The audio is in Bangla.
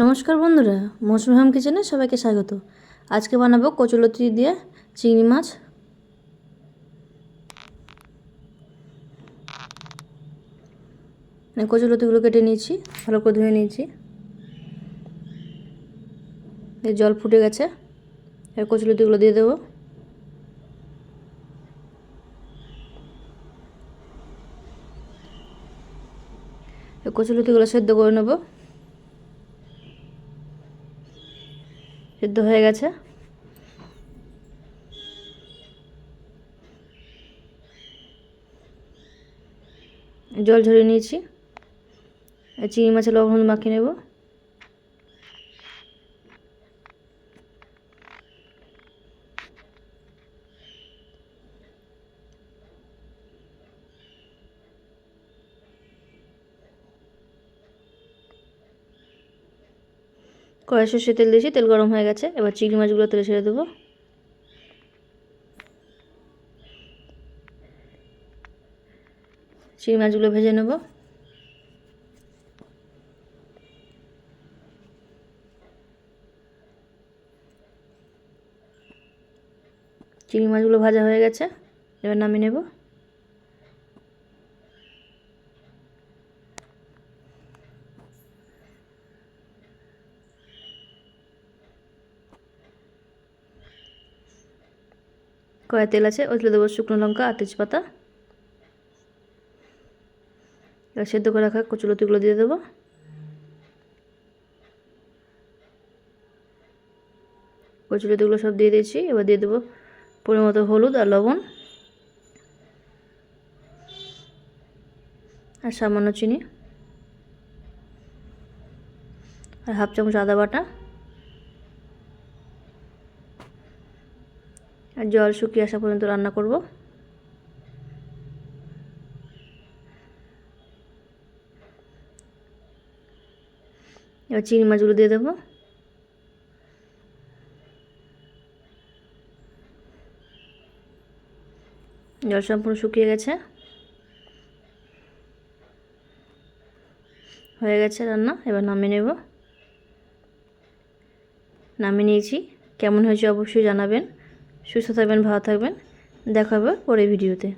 নমস্কার বন্ধুরা, মৌসুমি হোম কিচেনে সবাইকে স্বাগত। আজকে বানাবো কচুলতি দিয়ে চিংড়ি মাছ। মানে কচুলতিগুলো কেটে নিয়েছি, ভালো করে ধুয়ে নিয়েছি। এই জল ফুটে গেছে, এবার কচুলতিগুলো দিয়ে দেবো। কচুলতিগুলো সেদ্ধ করে নেব। সিদ্ধ হয়ে গেছে। জল ঝরিয়ে নিয়েছি। চিংড়ি মাছের লবণ মাখিয়ে নেব। কড়াই সর্ষে তেল দিয়েছি, তেল গরম হয়ে গেছে। এবার চিংড়ি মাছগুলো তেলে ছেড়ে দেবো। চিংড়ি মাছগুলো ভেজে নেব। চিংড়ি মাছগুলো ভাজা হয়ে গেছে, এবার নামিয়ে নেব। কড়াই তেল আছে, ওই দেবো শুকনো লঙ্কা আর তেজপাতা। সেদ্ধ করে রাখা কচুলতিগুলো দিয়ে দেবো। কচুলতিগুলো সব দিয়ে দিয়েছি, এবার দিয়ে দেবো পরিমতো হলুদ আর লবণ। আর সামান্য চিনি। আর হাফ চামচ আদা বাটা। আর জল শুকিয়ে আসা পর্যন্ত রান্না করব। এবার চিংড়ি মাছগুলো দিয়ে দেবো। জল সম্পূর্ণ শুকিয়ে গেছে। হয়ে গেছে রান্না, এবার নামিয়ে নেব। নামিয়ে নিয়েছি। কেমন হয়েছে অবশ্যই জানাবেন। সুস্থ থাকবেন ভালো থাকবেন। দেখা হবে পরে ভিডিওতে।